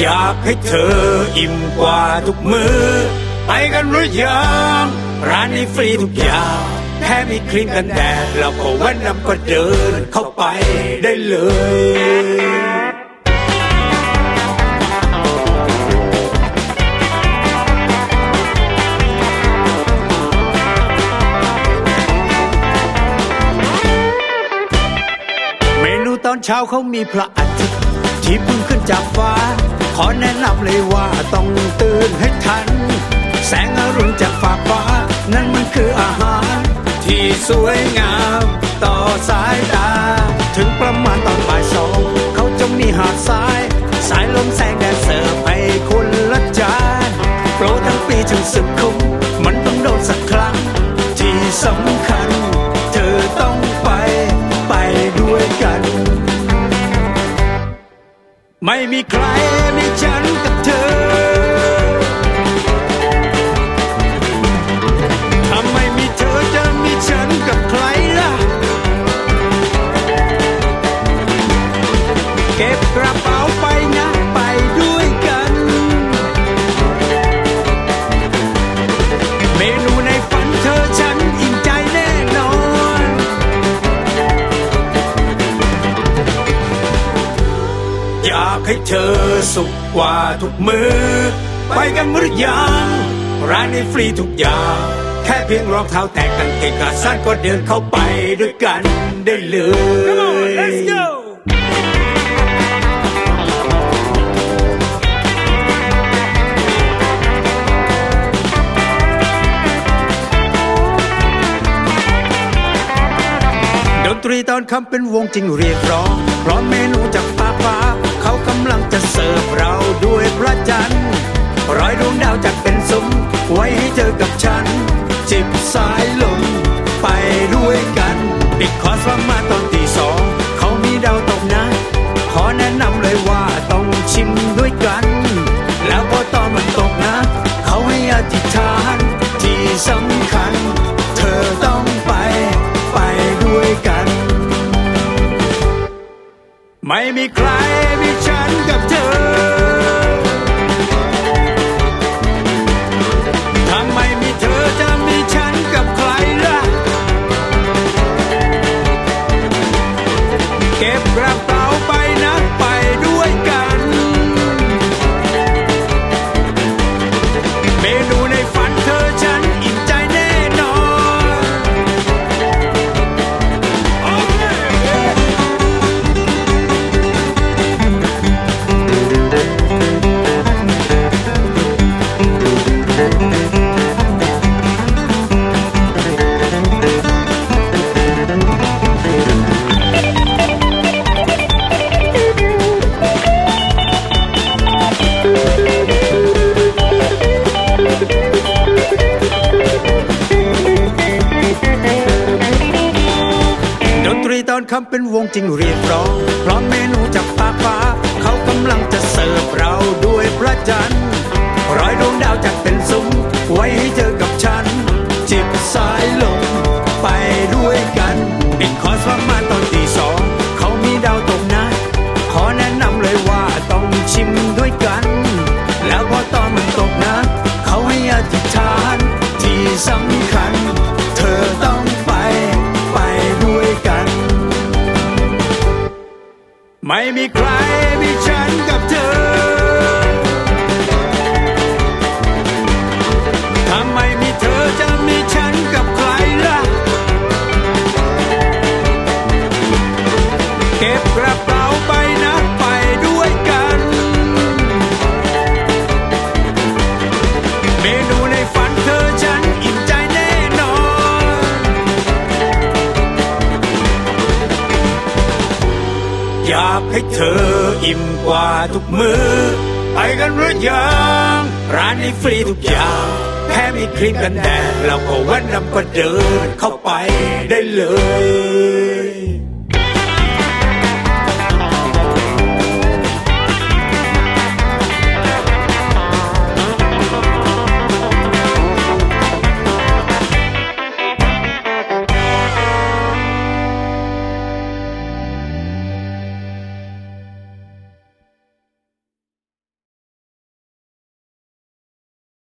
อยากให้เธออิ่มกว่าทุกมือ ไปกันหรือยังร้านนี้ฟรีทุกอย่างแค่มีครีมกันแดดแล้วก็แว่นดำก็เดินเข้าไปได้เลยเมนูตอนเช้าเขามีพระอาทิตย์ที่พิ่งขึ้นจากฟ้า อแนะนำเลยว่าต้องตื่นให้ทัน แสงอรุณจากฟ้าฟ้า นั่นมันคืออาหาร ที่สวยงาม ต่อสายตา ถึงประมาณตอนบ่ายสองเขาจะมีหาดทราย สายลมแสงแดดเสิร์ฟให้คนละจานโปรทั้งปีถึงสุด ไม่มีใครมีฉันกับเธอ ให้เธอสุขกว่าทุกมือ ไปกันหรือยังร้านนี้ฟรีทุกอย่าง แค่เพียงรองเท้าแตะกางเกงขาสั้นก็เดินเข้าไปด้วยกันได้เลย Let's go ดนตรีตอนคำเป็นวงจริงเรียกร้อง พร้อมเมนูจากฟ้าฟ้าเขากำลังจะเสิร์ฟเราด้วยพระจันทร์ร้อยดวงดาวจากเป็นซุ้มไว้ให้เธอกับฉัน จิบสายลมไปด้วยกันปิดคอร์สว่ามาตอนตีสองเขามีดาวตกนะ ขอแนะนำเลยว่าต้องชิมด้วยกัน แล้วพอตอนมันตกนะ เขาให้อธิษฐานที่สำคัญ เธอต้องไปไปด้วยกัน ไม่มีใคร อนคำเป็นวงจริงเรียกร้องพร้อมเมนูจากฟ้าฟ้า เขากำลังจะเสิร์ฟเราด้วยพระจันทร์ร้อยดวงดาวจากเป็นซุ้มไว้ให้เธอกับฉัน จิบสายลมไปด้วยกันปิดคอร์สว่ามาตอนตีสองเขามีดาวตกนะขอแนะนำเลยว่าต้องชิมด้วยกัน แล้วพอตอนมันตกนะ เขาให้อธิษฐานที่สำคัญ ไม่มีใครมีฉันกับเธอ ทำไมมีเธอจะมีฉันกับใครล่ะ เก็บกระเป๋าไปนะไปด้วยกัน เมนู อยากให้เธออิ่มกว่าทุกมือ ไปกันหรือยังร้านนี้ฟรีทุกอย่างแค่มีครีมกันแดดแล้วก็แว่นดำก็เดินเข้าไปได้เลย